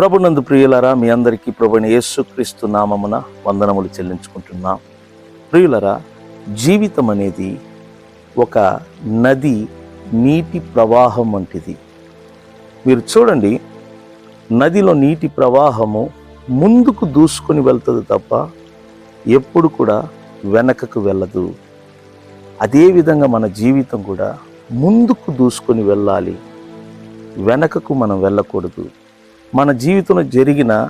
ప్రభునందు ప్రియులరా మీ అందరికీ ప్రభుని యేసుక్రీస్తు నామమున వందనములు చెల్లించుకుంటున్నాం. ప్రియులరా జీవితం అనేది ఒక నది నీటి ప్రవాహం వంటిది. మీరు చూడండి నదిలో నీటి ప్రవాహము ముందుకు దూసుకొని వెళ్తుంది తప్ప ఎప్పుడు కూడా వెనకకు వెళ్ళదు. అదేవిధంగా మన జీవితం కూడా ముందుకు దూసుకొని వెళ్ళాలి. వెనకకు మనం వెళ్ళకూడదు. మన జీవితంలో జరిగిన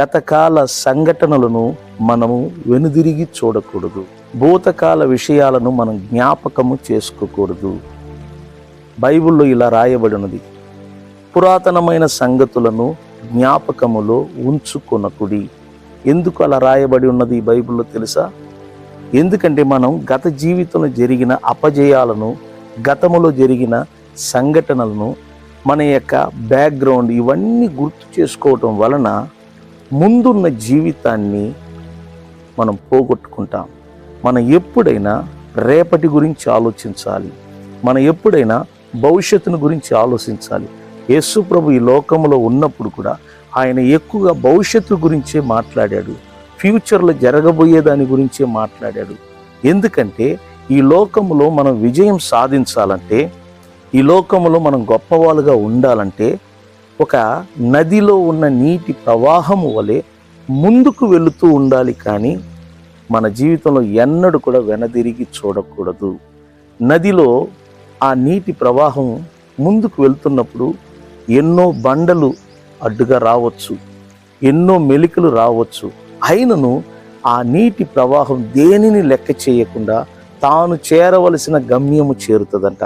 గతకాల సంఘటనలను మనము వెనుదిరిగి చూడకూడదు. భూతకాల విషయాలను మనం జ్ఞాపకము చేసుకోకూడదు. బైబిల్లో ఇలా రాయబడి ఉన్నది పురాతనమైన సంగతులను జ్ఞాపకములో ఉంచుకొనకుడి. ఎందుకు అలా రాయబడి ఉన్నది ఈ బైబిల్లో తెలుసా? ఎందుకంటే మనం గత జీవితంలో జరిగిన అపజయాలను గతములో జరిగిన సంఘటనలను మన యొక్క బ్యాక్గ్రౌండ్ ఇవన్నీ గుర్తు చేసుకోవటం వలన ముందున్న జీవితాన్ని మనం పోగొట్టుకుంటాం. మనం ఎప్పుడైనా రేపటి గురించి ఆలోచించాలి. మనం ఎప్పుడైనా భవిష్యత్తును గురించి ఆలోచించాలి. యేసు ప్రభు ఈ లోకంలో ఉన్నప్పుడు కూడా ఆయన ఎక్కువగా భవిష్యత్తు గురించే మాట్లాడాడు. ఫ్యూచర్లో జరగబోయే దాని గురించే మాట్లాడాడు. ఎందుకంటే ఈ లోకంలో మనం విజయం సాధించాలంటే ఈ లోకంలో మనం గొప్పవాళ్ళుగా ఉండాలంటే ఒక నదిలో ఉన్న నీటి ప్రవాహము వలె ముందుకు వెళుతూ ఉండాలి కానీ మన జీవితంలో ఎన్నడూ కూడా వెనదిరిగి చూడకూడదు. నదిలో ఆ నీటి ప్రవాహం ముందుకు వెళ్తున్నప్పుడు ఎన్నో బండలు అడ్డుగా రావచ్చు ఎన్నో మెలికలు రావచ్చు. అయినను ఆ నీటి ప్రవాహం దేనిని లెక్క చేయకుండా తాను చేరవలసిన గమ్యము చేరుతుందంట.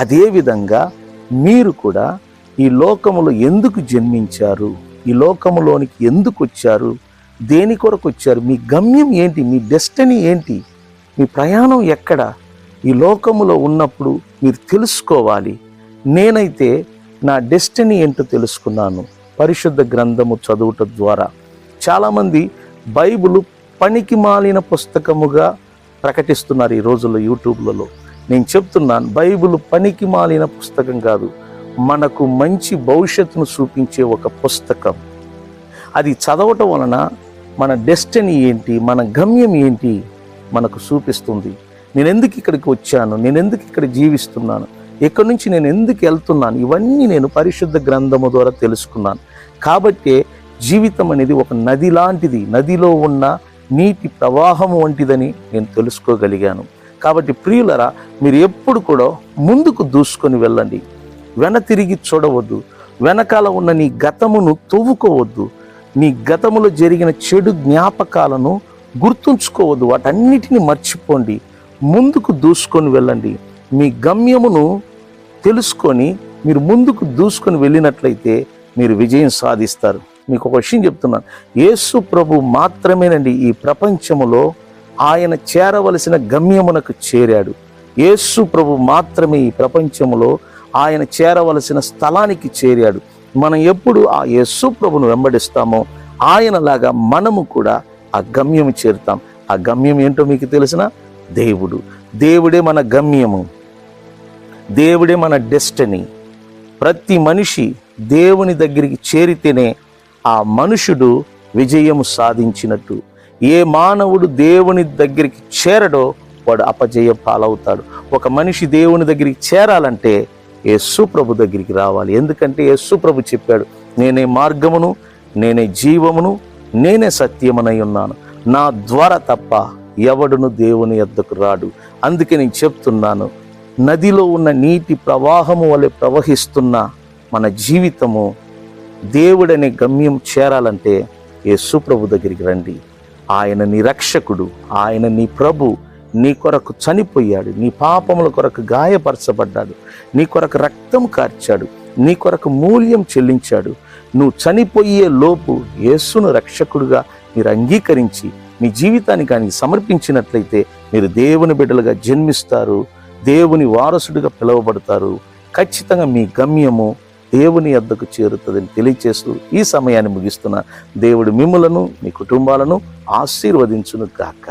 అదేవిధంగా మీరు కూడా ఈ లోకములో ఎందుకు జన్మించారు? ఈ లోకములోనికి ఎందుకు వచ్చారు? దేని కొరకు వచ్చారు? మీ గమ్యం ఏంటి? మీ డెస్టినీ ఏంటి? మీ ప్రయాణం ఎక్కడ? ఈ లోకములో ఉన్నప్పుడు మీరు తెలుసుకోవాలి. నేనైతే నా డెస్టినీ ఏంటో తెలుసుకున్నాను పరిశుద్ధ గ్రంథము చదువుట ద్వారా. చాలామంది బైబిల్ పనికి మాలిన పుస్తకముగా ప్రకటిస్తున్నారు ఈ రోజుల్లో యూట్యూబ్లలో. నేను చెప్తున్నాను బైబిల్ పనికి మాలిన పుస్తకం కాదు మనకు మంచి భవిష్యత్తును చూపించే ఒక పుస్తకం. అది చదవటం వలన మన డెస్టినీ ఏంటి మన గమ్యం ఏంటి మనకు చూపిస్తుంది. నేను ఎందుకు ఇక్కడికి వచ్చాను నేను ఎందుకు ఇక్కడ జీవిస్తున్నాను ఎక్కడి నుంచి నేను ఎందుకు వెళ్తున్నాను ఇవన్నీ నేను పరిశుద్ధ గ్రంథము ద్వారా తెలుసుకున్నాను. కాబట్టే జీవితం అనేది ఒక నది లాంటిది నదిలో ఉన్న నీటి ప్రవాహం వంటిదని నేను తెలుసుకోగలిగాను. కాబట్టి ప్రియులరా మీరు ఎప్పుడు కూడా ముందుకు దూసుకొని వెళ్ళండి. వెన తిరిగి చూడవద్దు. వెనకాల ఉన్న నీ గతమును తవ్వుకోవద్దు. నీ గతములో జరిగిన చెడు జ్ఞాపకాలను గుర్తుంచుకోవద్దు. వాటన్నిటిని మర్చిపోండి. ముందుకు దూసుకొని వెళ్ళండి. మీ గమ్యమును తెలుసుకొని మీరు ముందుకు దూసుకొని వెళ్ళినట్లయితే మీరు విజయం సాధిస్తారు. మీకు ఒక విషయం చెప్తున్నాను. యేసు ప్రభు మాత్రమేనండి ఈ ప్రపంచములో ఆయన చేరవలసిన గమ్యమునకు చేరాడు. యేసు ప్రభు మాత్రమే ఈ ప్రపంచంలో ఆయన చేరవలసిన స్థలానికి చేరాడు. మనం ఎప్పుడు ఆ యేసు ప్రభును వెంబడిస్తామో ఆయనలాగా మనము కూడా ఆ గమ్యం చేరుతాం. ఆ గమ్యం ఏంటో మీకు తెలిసిన? దేవుడు. దేవుడే మన గమ్యము. దేవుడే మన డెస్టినీ. ప్రతి మనిషి దేవుని దగ్గరికి చేరితేనే ఆ మనుషుడు విజయము సాధించినట్టు. ఏ మానవుడు దేవుని దగ్గరికి చేరడో వాడు అపజయ పాలవుతాడు. ఒక మనిషి దేవుని దగ్గరికి చేరాలంటే యేసు ప్రభు దగ్గరికి రావాలి. ఎందుకంటే యేసు ప్రభు చెప్పాడు నేనే మార్గమును నేనే జీవమును నేనే సత్యమనై ఉన్నాను. నా ద్వారా తప్ప ఎవడును దేవుని ఎద్దకు రాడు. అందుకే నేను చెప్తున్నాను నదిలో ఉన్న నీటి ప్రవాహము వలె ప్రవహిస్తున్న మన జీవితము దేవుడనే గమ్యం చేరాలంటే యేసు ప్రభు దగ్గరికి రండి. ఆయన నీ రక్షకుడు ఆయన నీ ప్రభు నీ కొరకు చనిపోయాడు నీ పాపముల కొరకు గాయపరచబడ్డాడు నీ కొరకు రక్తం కార్చాడు నీ కొరకు మూల్యం చెల్లించాడు. నువ్వు చనిపోయే లోపు యేసును రక్షకుడుగా మీరు అంగీకరించి మీ జీవితానికి ఆయనకి సమర్పించినట్లయితే మీరు దేవుని బిడ్డలుగా జన్మిస్తారు దేవుని వారసుడిగా పిలువబడతారు. ఖచ్చితంగా మీ గమ్యము దేవుని వద్దకు చేరుతుందని తెలియచేస్తూ ఈ సమయాన్ని ముగిస్తున్న దేవుడు మిమ్మలను మీ కుటుంబాలను ఆశీర్వదించును కాక